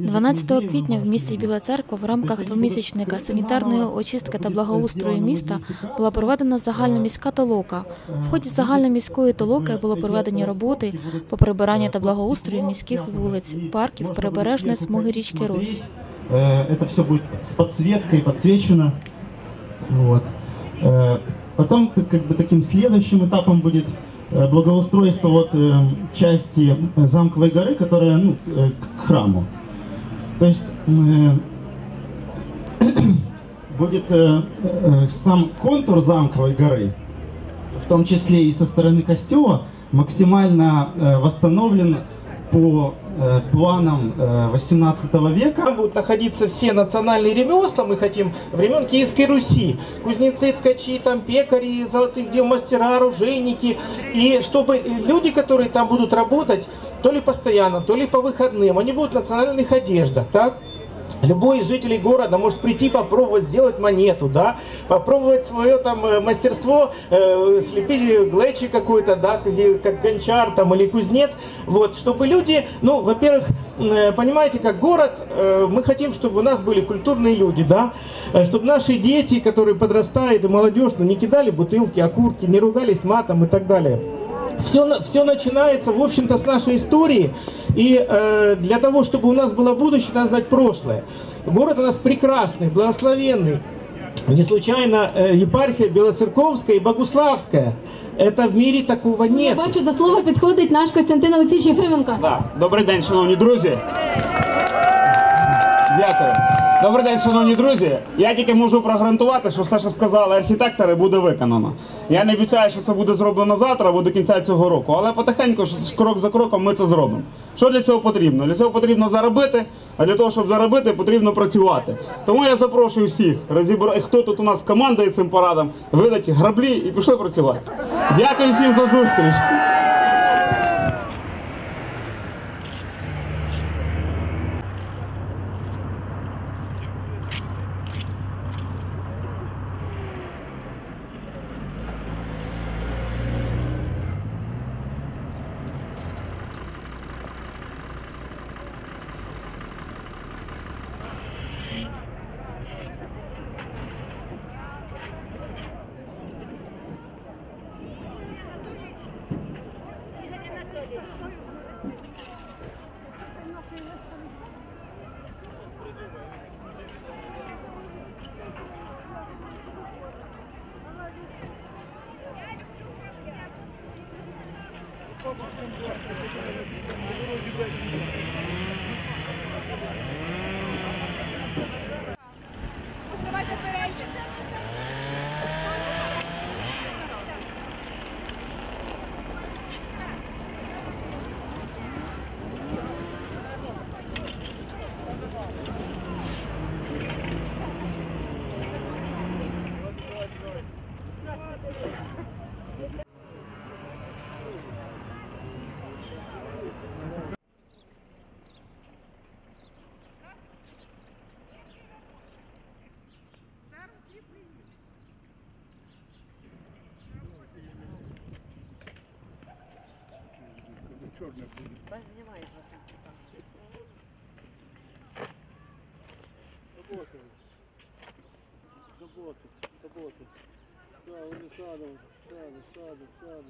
12 квітня в місті Біла Церква в рамках двомісячника санітарної очистки та благоустрою міста була проведена загальноміська толока. В ході загальноміської толоки було проведені роботи по прибиранню та благоустрою міських вулиць, парків, прибережної смуги річки Рось. Э, Это все будет с подсветкой, подсвечено. Вот. Э, Потом т- как бы таким следующим этапом будет э, благоустройство вот, э, части э, замковой горы, которая ну, э, к храму. То есть э, будет э, э, сам контур замковой горы, в том числе и со стороны костела, максимально восстановлен по э, планам э, 18 века. Там будут находиться все национальные ремесла, мы хотим, времен Киевской Руси. Кузнецы, ткачи, там, пекари, золотых дел мастера, оружейники. И чтобы люди, которые там будут работать, то ли постоянно, то ли по выходным, они будут в национальных одеждах, так? Любой из жителей города может прийти попробовать сделать монету, да, попробовать свое там э, мастерство, э, слепить глечи какой-то, да, как, и- как гончар там или кузнец, вот, чтобы люди, ну, во-первых, э, понимаете, как город, э, мы хотим, чтобы у нас были культурные люди, да, э, чтобы наши дети, которые подрастают и молодежь, ну, не кидали бутылки, окурки, не ругались матом и так далее Все, все начинается, в общем-то, с нашей истории. И э, для того, чтобы у нас было будущее, надо знать прошлое. Город у нас прекрасный, благословенный. Не случайно э, епархия Белоцерковская и Богуславская. Это в мире такого Я нет. бачу, до слова підходить наш Костянтин Олексійович Єфименко. Да. Добрий день, шановні друзі. Дякую. Добрий день, шановні друзі. Я тільки можу прогарантувати, що все, що сказали архітектори, буде виконано. Я не обіцяю, що це буде зроблено завтра або до кінця цього року, але потихеньку, крок за кроком, ми це зробимо. Що для цього потрібно? Для цього потрібно заробити, а для того, щоб заробити, потрібно працювати. Тому я запрошую всіх, розібра... хто тут у нас командує цим парадом, видать граблі і пішли працювати. Дякую всім за зустріч. Thank you. трудно будет. Позднимай, Заботу. Заботу. Заботу. Да, он садом, садом, садом, садом.